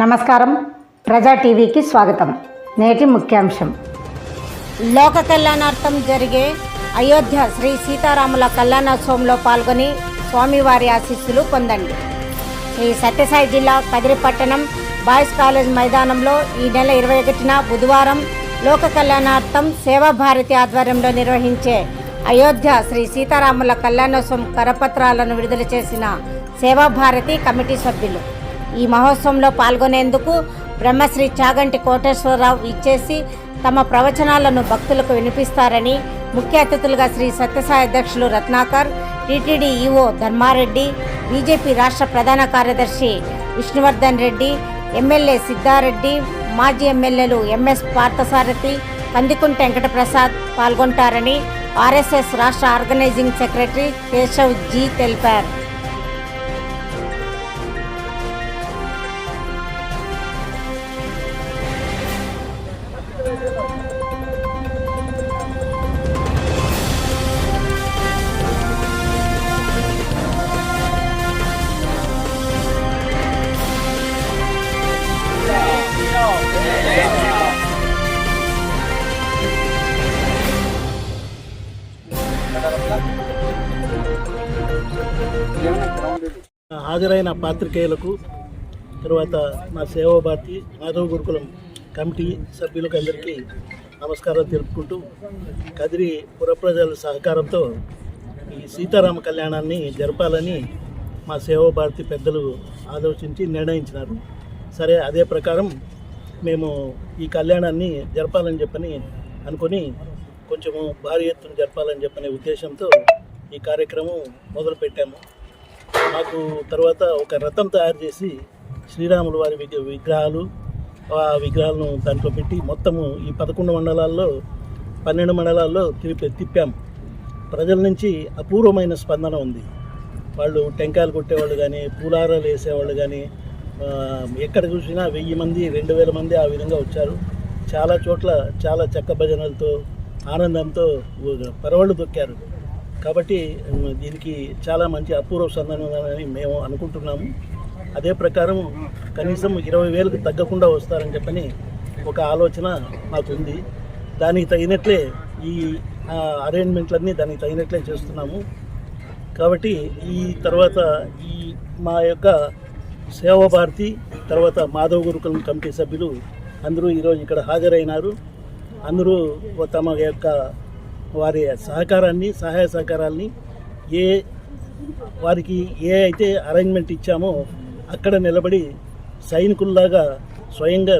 నమస్కారం. ప్రజా టీవీకి స్వాగతం. నేటి ముఖ్యాంశం. లోక కళ్యాణార్థం జరిగే అయోధ్య శ్రీ సీతారాముల కళ్యాణోత్సవంలో పాల్గొని స్వామివారి ఆశీస్సులు పొందండి. శ్రీ సత్యసాయి జిల్లా కదిరిపట్టణం బాయ్స్ కాలేజ్ మైదానంలో ఈ నెల ఇరవై ఒకటిన బుధవారం లోక కళ్యాణార్థం సేవాభారతి ఆధ్వర్యంలో నిర్వహించే అయోధ్య శ్రీ సీతారాముల కళ్యాణోత్సవం కరపత్రాలను విడుదల చేసిన సేవాభారతి కమిటీ సభ్యులు ఈ మహోత్సవంలో పాల్గొనేందుకు బ్రహ్మశ్రీ చాగంటి కోటేశ్వరరావు ఇచ్చేసి తమ ప్రవచనాలను భక్తులకు వినిపిస్తారని ముఖ్య అతిథులుగా శ్రీ సత్యసాయి అధ్యక్షులు Ratnakar TTD EO Dharma Reddy BJP రాష్ట్ర ప్రధాన కార్యదర్శి విష్ణువర్ధన్ రెడ్డి ఎమ్మెల్యే సిద్ధారెడ్డి మాజీ ఎమ్మెల్యేలు ఎంఎస్ పార్థసారథి కందికుంట వెంకటప్రసాద్ పాల్గొంటారని ఆర్ఎస్ఎస్ రాష్ట్ర ఆర్గనైజింగ్ సెక్రటరీ కేశవ్ జీ తెలిపారు. హాజరైన పాత్రికేయులకు తర్వాత మా సేవాభారతి మాధవ గురుకులం కమిటీ సభ్యులకు అందరికీ నమస్కారం తెలుపుకుంటూ కదిరి పురప్రజల సహకారంతో ఈ సీతారామ కళ్యాణాన్ని జరపాలని మా సేవాభారతి పెద్దలు ఆలోచించి నిర్ణయించినారు. సరే అదే ప్రకారం మేము ఈ కళ్యాణాన్ని జరపాలని చెప్పని అనుకొని కొంచెము భారీ ఎత్తున జరపాలని చెప్పనే ఉద్దేశంతో ఈ కార్యక్రమం మొదలుపెట్టాము. మాకు తర్వాత ఒక రథం తయారు చేసి శ్రీరాముల వారి విగ్రహ విగ్రహాలు ఆ విగ్రహాలను దాంట్లో పెట్టి మొత్తము ఈ పదకొండు మండలాల్లో పన్నెండు మండలాల్లో తిరిపి తిప్పాం ప్రజల నుంచి అపూర్వమైన స్పందన ఉంది. వాళ్ళు టెంకాయలు కొట్టేవాళ్ళు కానీ పూలారాలు వేసేవాళ్ళు కానీ ఎక్కడ చూసినా వెయ్యి మంది రెండు వేల మంది ఆ విధంగా వచ్చారు. చాలా చోట్ల చాలా చెక్క భజనలతో ఆనందంతో పరవళ్ళు దొక్కారు. కాబట్టి దీనికి చాలా మంచి అపూర్వ సందర్భం మేము అనుకుంటున్నాము. అదే ప్రకారం కనీసం ఇరవై వేలకు తగ్గకుండా వస్తారని చెప్పని ఒక ఆలోచన మాకుంది. దానికి తగినట్లే ఈ అరేంజ్మెంట్లన్నీ దానికి తగినట్లే చేస్తున్నాము. కాబట్టి ఈ తర్వాత ఈ మా యొక్క సేవాభారతి తర్వాత మాధవ గురుకులం కమిటీ సభ్యులు అందరూ ఈరోజు ఇక్కడ హాజరైనారు. అందరూ తమ యొక్క వారి సహకారాన్ని సహాయ సహకారాల్ని ఏ వారికి ఏ అయితే అరేంజ్మెంట్ ఇచ్చామో అక్కడ నిలబడి సైనికుల్లాగా స్వయంగా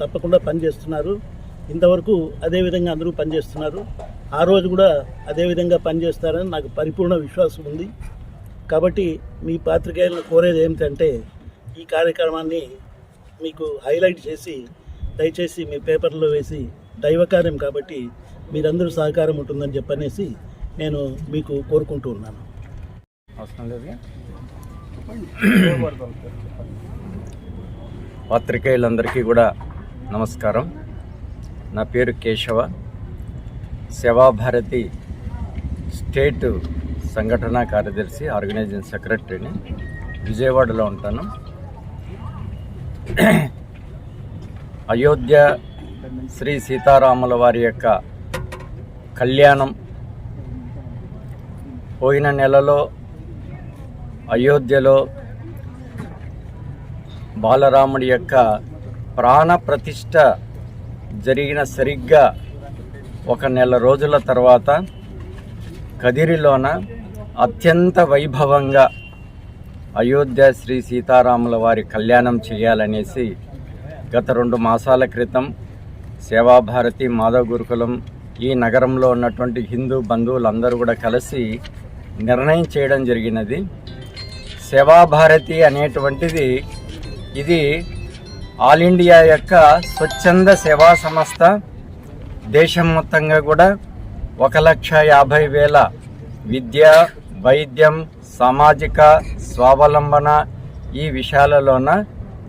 తప్పకుండా పనిచేస్తున్నారు. ఇంతవరకు అదే విధంగా అందరూ పనిచేస్తున్నారు. ఆ రోజు కూడా అదే విధంగా పనిచేస్తారని నాకు పరిపూర్ణ విశ్వాసం ఉంది. కాబట్టి మీ పాత్రికేయులను కోరేది ఏమిటంటే ఈ కార్యక్రమాన్ని మీకు హైలైట్ చేసి దయచేసి మీ పేపర్లో వేసి దైవకార్యం కాబట్టి మీరందరూ సహకారం ఉంటుందని చెప్పనేసి నేను మీకు కోరుకుంటూ ఉన్నాను. అవసరం లేదు. పాత్రికేయులందరికీ కూడా నమస్కారం. నా పేరు కేశవ. సేవాభారతి స్టేట్ సంఘటన కార్యదర్శి ఆర్గనైజింగ్ సెక్రటరీని విజయవాడలో ఉంటాను. అయోధ్య శ్రీ సీతారాముల వారి యొక్క కళ్యాణం పోయిన నెలలో అయోధ్యలో బాలరాముడి యొక్క ప్రాణ ప్రతిష్ట జరిగిన సరిగ్గా ఒక నెల రోజుల తర్వాత కదిరిలోన అత్యంత వైభవంగా అయోధ్య శ్రీ సీతారాముల వారి కళ్యాణం చేయాలనేసి గత రెండు మాసాల క్రితం సేవాభారతి మాధవ్ గురుకులం ఈ నగరంలో ఉన్నటువంటి హిందూ బంధువులందరూ కూడా కలిసి నిర్ణయం చేయడం జరిగినది. సేవాభారతి అనేటువంటిది ఇది ఆల్ ఇండియా యొక్క స్వచ్ఛంద సేవా సంస్థ. దేశం మొత్తంగా కూడా ఒక లక్ష యాభై వేల విద్య వైద్యం సామాజిక స్వావలంబన ఈ విషయాలలోన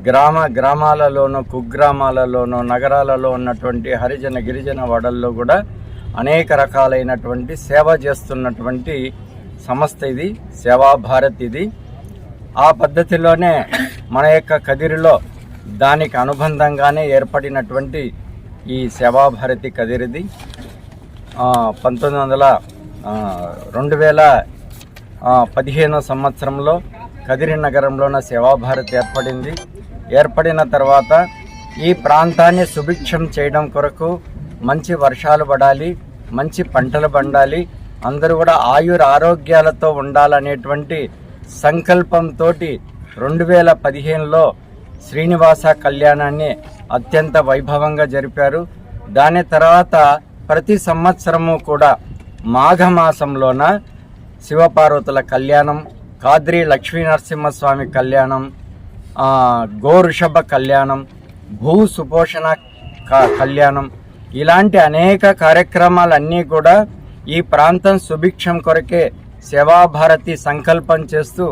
గ్రామ గ్రామాలలోనూ కుగ్రామాలలోనూ నగరాలలో ఉన్నటువంటి హరిజన గిరిజన వాడల్లో కూడా అనేక రకాలైనటువంటి సేవ చేస్తున్నటువంటి సంస్థ ఇది సేవా భారత్ ఇది. ఆ పద్ధతిలోనే మన యొక్క కదిరిలో దానికి అనుబంధంగానే ఏర్పడినటువంటి ఈ సేవాభారతి కదిరిది. పంతొమ్మిది వందల రెండు వేల పదిహేనో సంవత్సరంలో కదిరి నగరంలోన సేవాభారతి ఏర్పడింది. ఏర్పడిన తర్వాత ఈ ప్రాంతాన్ని సుభిక్షం చేయడం కొరకు మంచి వర్షాలు పడాలి మంచి పంటలు పండాలి అందరూ కూడా ఆయుర ఆరోగ్యాలతో ఉండాలనేటువంటి సంకల్పంతో రెండు వేల పదిహేనులో శ్రీనివాస కళ్యాణాన్ని అత్యంత వైభవంగా జరిపారు. దాని తర్వాత ప్రతి సంవత్సరము కూడా మాఘమాసంలోన శివపార్వతుల కళ్యాణం కాద్రి లక్ష్మీనరసింహస్వామి కళ్యాణం గోరుషభ కళ్యాణం భూ సుపోషణ క- కళ్యాణం ఇలాంటి అనేక కార్యక్రమాలన్నీ కూడా ఈ ప్రాంతం సుభిక్షం కొరకే సేవాభారతి సంకల్పం చేస్తూ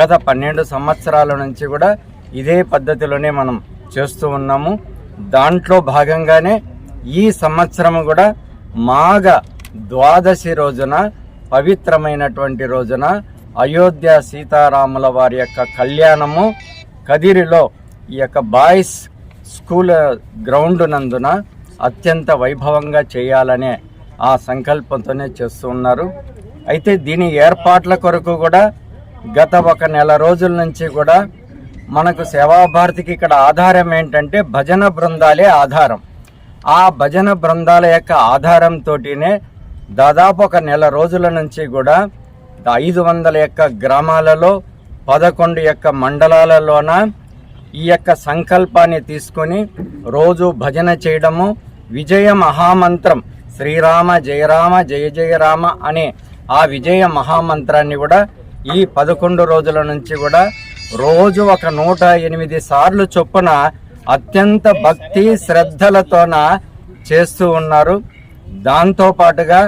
గత పన్నెండు సంవత్సరాల నుంచి కూడా ఇదే పద్ధతిలోనే మనం చేస్తూ ఉన్నాము. దాంట్లో భాగంగానే ఈ సంవత్సరం కూడా మాఘ ద్వాదశి రోజున పవిత్రమైనటువంటి రోజున అయోధ్య సీతారాముల వారి యొక్క కళ్యాణము కదిరిలో ఈ యొక్క బాయ్స్ స్కూల్ గ్రౌండ్ నందున అత్యంత వైభవంగా చేయాలనే ఆ సంకల్పంతోనే చేస్తూ ఉన్నారు. అయితే దీని ఏర్పాట్ల కొరకు కూడా గత ఒక నెల రోజుల నుంచి కూడా మనకు సేవాభారతికి ఇక్కడ ఆధారం ఏంటంటే భజన బృందాలే ఆధారం. ఆ భజన బృందాల యొక్క ఆధారంతోటినే దాదాపు ఒక నెల రోజుల నుంచి కూడా ఐదు వందల యొక్క గ్రామాలలో పదకొండు యొక్క మండలాలలోన ఈ యొక్క సంకల్పాన్ని తీసుకొని రోజు భజన చేయడము విజయ మహామంత్రం శ్రీరామ జయరామ జయ జయ రామ అనే ఆ విజయ మహామంత్రాన్ని కూడా ఈ పదకొండు రోజుల నుంచి కూడా రోజు ఒక నూట ఎనిమిది సార్లు చొప్పున అత్యంత భక్తి శ్రద్ధలతోన చేస్తూ ఉన్నారు. దాంతో పాటుగా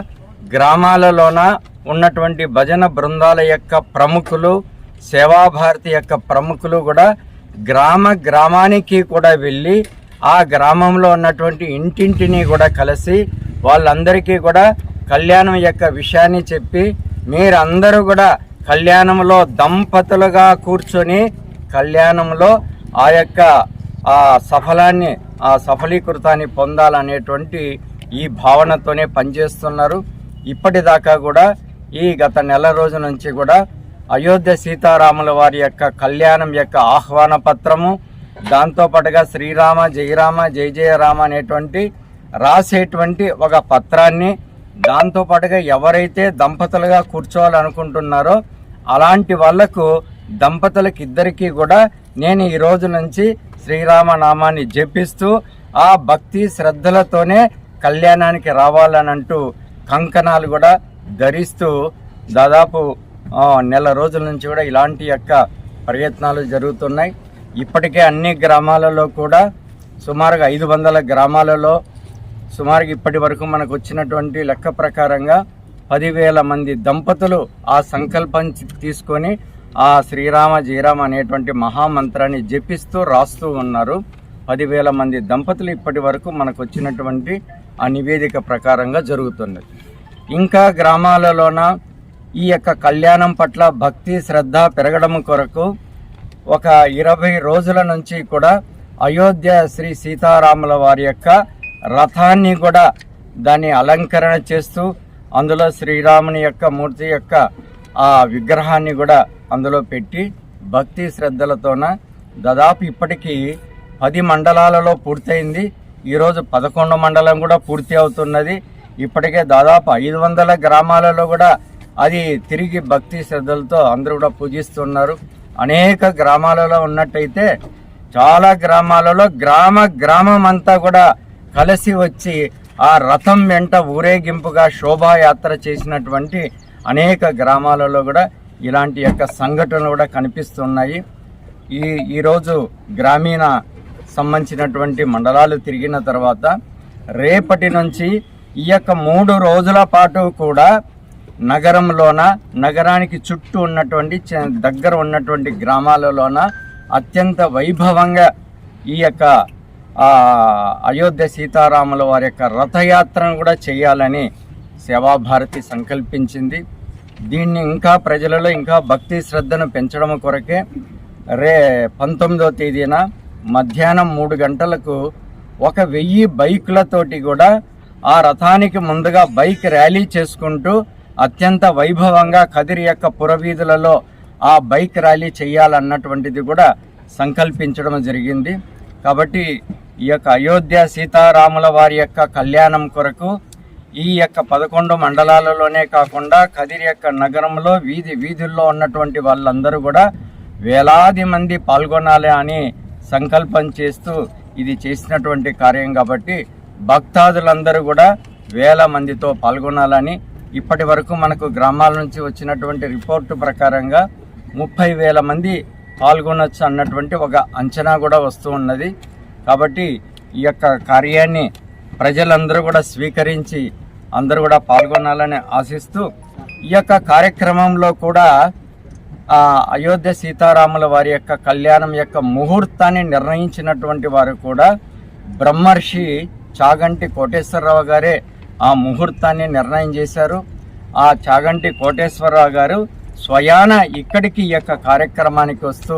గ్రామాలలోన ఉన్నటువంటి భజన బృందాల యొక్క ప్రముఖులు సేవాభారతి యొక్క ప్రముఖులు కూడా గ్రామ గ్రామానికి కూడా వెళ్ళి ఆ గ్రామంలో ఉన్నటువంటి ఇంటింటిని కూడా కలిసి వాళ్ళందరికీ కూడా కళ్యాణం యొక్క విషయాన్ని చెప్పి మీరందరూ కూడా కళ్యాణంలో దంపతులుగా కూర్చొని కళ్యాణంలో ఆ యొక్క ఆ సఫలాన్ని ఆ సఫలీకృతాన్ని పొందాలనేటువంటి ఈ భావనతోనే పనిచేస్తున్నారు. ఇప్పటిదాకా కూడా ఈ గత నెల రోజు నుంచి కూడా అయోధ్య సీతారాముల వారి యొక్క కళ్యాణం యొక్క ఆహ్వాన పత్రము దాంతో పాటుగా శ్రీరామ జయరామ జయ జయరామ అనేటువంటి రాసేటువంటి ఒక పత్రాన్ని దాంతో పాటుగా ఎవరైతే దంపతులుగా కూర్చోవాలనుకుంటున్నారో అలాంటి వాళ్ళకు దంపతులకి ఇద్దరికీ కూడా నేను ఈ రోజు నుంచి శ్రీరామ నామాన్ని జపిస్తూ ఆ భక్తి శ్రద్ధలతోనే కళ్యాణానికి రావాలనంటూ కంకణాలు కూడా ధరిస్తూ దాదాపు నెల రోజుల నుంచి కూడా ఇలాంటి యొక్క ప్రయత్నాలు జరుగుతున్నాయి. ఇప్పటికే అన్ని గ్రామాలలో కూడా సుమారుగా ఐదు వందల గ్రామాలలో సుమారుగా ఇప్పటి వరకు మనకు వచ్చినటువంటి లెక్క ప్రకారంగా పదివేల మంది దంపతులు ఆ సంకల్పం తీసుకొని ఆ శ్రీరామ జయరామ అనేటువంటి మహామంత్రాన్ని జపిస్తూ రాస్తూ ఉన్నారు. పదివేల మంది దంపతులు ఇప్పటి వరకు మనకు వచ్చినటువంటి ఆ నివేదిక ప్రకారంగా జరుగుతున్నది. ఇంకా గ్రామాలలోన ఈ యొక్క కళ్యాణం పట్ల భక్తి శ్రద్ధ పెరగడం కొరకు ఒక ఇరవై రోజుల నుంచి కూడా అయోధ్య శ్రీ సీతారాముల వారి యొక్క రథాన్ని కూడా దాన్ని అలంకరణ చేస్తూ అందులో శ్రీరాముని యొక్క మూర్తి యొక్క ఆ విగ్రహాన్ని కూడా అందులో పెట్టి భక్తి శ్రద్ధలతోన దాదాపు ఇప్పటికీ పది మండలాలలో పూర్తయింది. ఈరోజు పదకొండు మండలం కూడా పూర్తి అవుతున్నది. ఇప్పటికే దాదాపు ఐదు వందల గ్రామాలలో కూడా అది తిరిగి భక్తి శ్రద్ధలతో అందరూ కూడా పూజిస్తున్నారు. అనేక గ్రామాలలో ఉన్నట్టయితే చాలా గ్రామాలలో గ్రామ గ్రామం అంతా కూడా కలిసి వచ్చి ఆ రథం వెంట ఊరేగింపుగా శోభాయాత్ర చేసినటువంటి అనేక గ్రామాలలో కూడా ఇలాంటి యొక్క సంఘటనలు కూడా కనిపిస్తున్నాయి. ఈ ఈరోజు గ్రామీణ సంబంధించినటువంటి మండలాలు తిరిగిన తర్వాత రేపటి నుంచి ఈ యొక్క మూడు రోజుల పాటు కూడా నగరంలోన నగరానికి చుట్టూ ఉన్నటువంటి చ- దగ్గర ఉన్నటువంటి గ్రామాలలోన అత్యంత వైభవంగా ఈ యొక్క అయోధ్య సీతారాముల వారి యొక్క రథయాత్రను కూడా చేయాలని సేవాభారతి సంకల్పించింది. దీన్ని ఇంకా ప్రజలలో ఇంకా భక్తి శ్రద్ధను పెంచడం కొరకే రే పంతొమ్మిదవ తేదీన మధ్యాహ్నం మూడు గంటలకు ఒక వెయ్యి బైకులతోటి కూడా ఆ రథానికి ముందుగా బైక్ ర్యాలీ చేసుకుంటూ అత్యంత వైభవంగా కదిరి యొక్క పురవీధులలో ఆ బైక్ ర్యాలీ చేయాలన్నటువంటిది కూడా సంకల్పించడం జరిగింది. కాబట్టి ఈ యొక్క అయోధ్య సీతారాముల వారి యొక్క కళ్యాణం కొరకు ఈ యొక్క పదకొండు మండలాలలోనే కాకుండా కదిరి యొక్క నగరంలో వీధి వీధుల్లో ఉన్నటువంటి వాళ్ళందరూ కూడా వేలాది మంది పాల్గొనాలి అని సంకల్పం చేస్తూ ఇది చేసినటువంటి కార్యం. కాబట్టి భక్తాదులందరూ కూడా వేల మందితో పాల్గొనాలని ఇప్పటి వరకు మనకు గ్రామాల నుంచి వచ్చినటువంటి రిపోర్టు ప్రకారంగా ముప్పై వేల మంది పాల్గొనొచ్చు అన్నటువంటి ఒక అంచనా కూడా వస్తూ ఉన్నది. కాబట్టి ఈ యొక్క కార్యాన్ని ప్రజలందరూ కూడా స్వీకరించి అందరూ కూడా పాల్గొనాలని ఆశిస్తూ ఈ యొక్క కార్యక్రమంలో కూడా అయోధ్య సీతారాముల వారి యొక్క కళ్యాణం యొక్క ముహూర్తాన్ని నిర్ణయించినటువంటి వారు కూడా బ్రహ్మర్షి చాగంటి కోటేశ్వరరావు గారే ఆ ముహూర్తాన్ని నిర్ణయం చేశారు. ఆ చాగంటి కోటేశ్వరరావు గారు స్వయాన ఇక్కడికి ఈ యొక్క కార్యక్రమానికి వస్తూ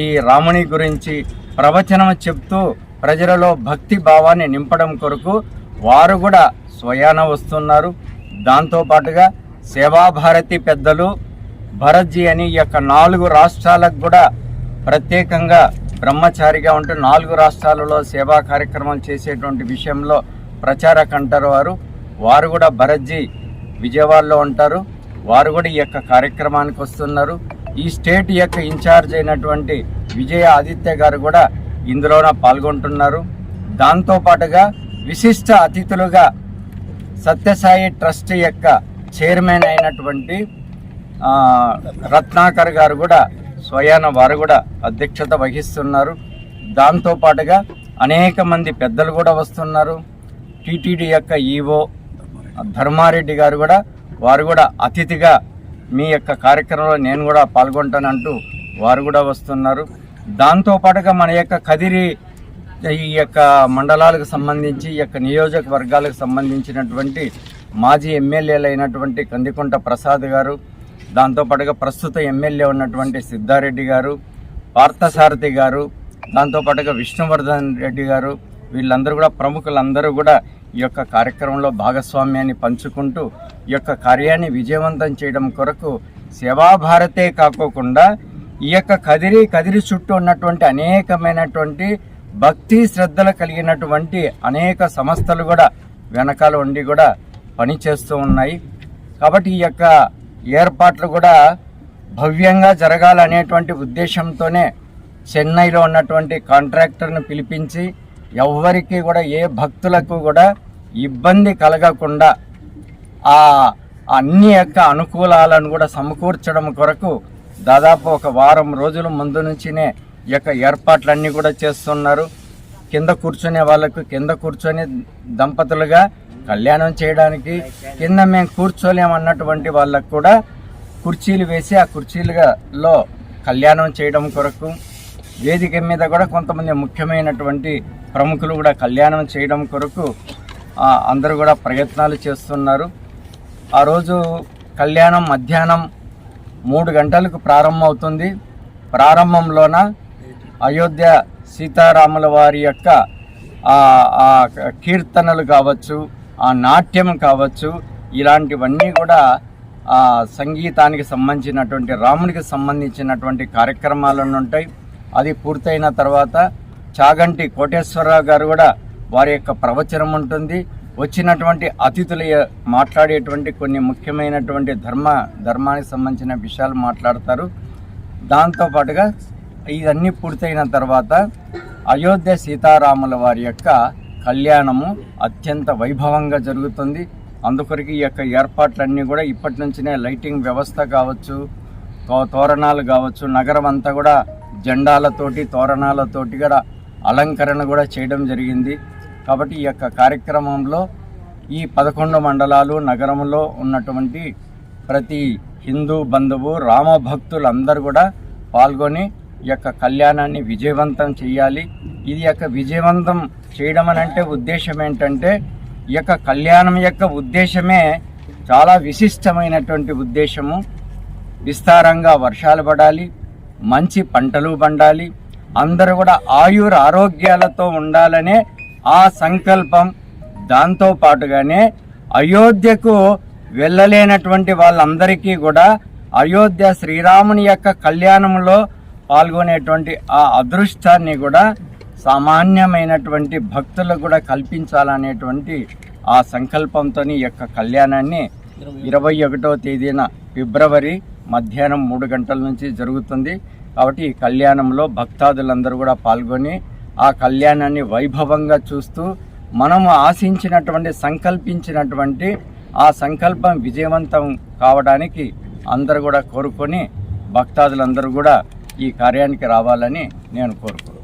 ఈ రాముని గురించి ప్రవచనం చెప్తూ ప్రజలలో భక్తి భావాన్ని నింపడం కొరకు వారు కూడా స్వయాన వస్తున్నారు. దాంతోపాటుగా సేవాభారతి పెద్దలు భరత్జీ అని ఈ యొక్క నాలుగు రాష్ట్రాలకు కూడా ప్రత్యేకంగా బ్రహ్మచారిగా ఉంటూ నాలుగు రాష్ట్రాలలో సేవా కార్యక్రమాలు చేసేటువంటి విషయంలో ప్రచారక అంటారు వారు. వారు కూడా భరత్జీ విజయవాడలో ఉంటారు. వారు కూడా ఈ యొక్క కార్యక్రమానికి వస్తున్నారు. ఈ స్టేట్ యొక్క ఇన్ఛార్జ్ అయినటువంటి విజయ ఆదిత్య గారు కూడా ఇందులోన పాల్గొంటున్నారు. దాంతోపాటుగా విశిష్ట అతిథులుగా సత్యసాయి ట్రస్ట్ యొక్క చైర్మన్ అయినటువంటి రత్నాకర్ గారు కూడా స్వయాన వారు కూడా అధ్యక్షత వహిస్తున్నారు. దాంతోపాటుగా అనేక మంది పెద్దలు కూడా వస్తున్నారు. టీటీడీ యొక్క ఈవో ధర్మారెడ్డి గారు కూడా వారు కూడా అతిథిగా మీ యొక్క కార్యక్రమంలో నేను కూడా పాల్గొంటానంటూ వారు కూడా వస్తున్నారు. దాంతోపాటుగా మన యొక్క కదిరి ఈ యొక్క మండలాలకు సంబంధించి ఈ యొక్క నియోజకవర్గాలకు సంబంధించినటువంటి మాజీ ఎమ్మెల్యేలు అయినటువంటి కందికుంట ప్రసాద్ గారు దాంతోపాటుగా ప్రస్తుత ఎమ్మెల్యే ఉన్నటువంటి సిద్ధారెడ్డి గారు పార్థసారథి గారు దాంతోపాటుగా విష్ణువర్ధన్ రెడ్డి గారు వీళ్ళందరూ కూడా ప్రముఖులందరూ కూడా ఈ యొక్క కార్యక్రమంలో భాగస్వామ్యాన్ని పంచుకుంటూ ఈ యొక్క కార్యాన్ని విజయవంతం చేయడం కొరకు సేవాభారతే కాకోకుండా ఈ యొక్క కదిరి కదిరి చుట్టూ ఉన్నటువంటి అనేకమైనటువంటి భక్తి శ్రద్ధలు కలిగినటువంటి అనేక సంస్థలు కూడా వెనకాల ఉండి కూడా పనిచేస్తూ ఉన్నాయి. కాబట్టి ఈ యొక్క ఏర్పాట్లు కూడా భవ్యంగా జరగాలనేటువంటి ఉద్దేశంతోనే చెన్నైలో ఉన్నటువంటి కాంట్రాక్టర్ను పిలిపించి ఎవ్వరికి కూడా ఏ భక్తులకు కూడా ఇబ్బంది కలగకుండా ఆ అన్ని యొక్క అనుకూలాలను కూడా సమకూర్చడం కొరకు దాదాపు ఒక వారం రోజుల ముందు నుంచినే ఈ యొక్క ఏర్పాట్లన్నీ కూడా చేస్తున్నారు. కింద కూర్చునే వాళ్ళకు కింద కూర్చొని దంపతులుగా కళ్యాణం చేయడానికి కింద మేము కూర్చోలేమన్నటువంటి వాళ్ళకు కూడా కుర్చీలు వేసి ఆ కుర్చీలలో కళ్యాణం చేయడం కొరకు వేదిక మీద కూడా కొంతమంది ముఖ్యమైనటువంటి ప్రముఖులు కూడా కళ్యాణం చేయడం కొరకు అందరూ కూడా ప్రయత్నాలు చేస్తున్నారు. ఆ రోజు కళ్యాణం మధ్యాహ్నం మూడు గంటలకు ప్రారంభమవుతుంది. ప్రారంభంలోన అయోధ్య సీతారాముల వారి యొక్క కీర్తనలు కావచ్చు ఆ నాట్యం కావచ్చు ఇలాంటివన్నీ కూడా ఆ సంగీతానికి సంబంధించినటువంటి రామునికి సంబంధించినటువంటి కార్యక్రమాలను ఉంటాయి. అది పూర్తయిన తర్వాత చాగంటి కోటేశ్వరరావు గారు కూడా వారి యొక్క ప్రవచనం ఉంటుంది. వచ్చినటువంటి అతిథులు మాట్లాడేటువంటి కొన్ని ముఖ్యమైనటువంటి ధర్మ ధర్మానికి సంబంధించిన విషయాలు మాట్లాడతారు. దాంతోపాటుగా ఇవన్నీ పూర్తయిన తర్వాత అయోధ్య సీతారాముల వారి యొక్క కళ్యాణము అత్యంత వైభవంగా జరుగుతుంది. అందుకొరకు ఈ యొక్క ఏర్పాట్లన్నీ కూడా ఇప్పటి నుంచినే లైటింగ్ వ్యవస్థ కావచ్చు తో- తోరణాలు కావచ్చు నగరం అంతా కూడా జెండాలతోటి తోరణాలతోటి కూడా అలంకరణ కూడా చేయడం జరిగింది. కాబట్టి ఈ యొక్క కార్యక్రమంలో ఈ పదకొండు మండలాలు నగరంలో ఉన్నటువంటి ప్రతి హిందూ బంధువు రామ భక్తులందరూ కూడా పాల్గొని ఈ యొక్క కళ్యాణాన్ని విజయవంతం చేయాలి. ఇది యొక్క విజయవంతం చేయడం అని అంటే ఉద్దేశం ఏంటంటే ఈ యొక్క కళ్యాణం యొక్క ఉద్దేశమే చాలా విశిష్టమైనటువంటి ఉద్దేశము. విస్తారంగా వర్షాలు పడాలి. మంచి పంటలు పండాలి. అందరూ కూడా ఆయుర ఆరోగ్యాలతో ఉండాలనే ఆ సంకల్పం దాంతో పాటుగానే అయోధ్యకు వెళ్ళలేనటువంటి వాళ్ళందరికీ కూడా అయోధ్య శ్రీరాముని యొక్క కళ్యాణంలో పాల్గొనేటువంటి ఆ అదృష్టాన్ని కూడా సామాన్యమైనటువంటి భక్తులకు కూడా కల్పించాలనేటువంటి ఆ సంకల్పంతో ఈ యొక్క కళ్యాణాన్ని ఇరవై ఒకటో తేదీన ఫిబ్రవరి మధ్యాహ్నం మూడు గంటల నుంచి జరుగుతుంది. కాబట్టి ఈ కళ్యాణంలో భక్తాదులందరూ కూడా పాల్గొని ఆ కళ్యాణాన్ని వైభవంగా చూస్తూ మనము ఆశించినటువంటి సంకల్పించినటువంటి ఆ సంకల్పం విజయవంతం కావడానికి అందరూ కూడా కోరుకొని భక్తాదులందరూ కూడా ఈ కార్యానికి రావాలని నేను కోరుకుంటున్నాను.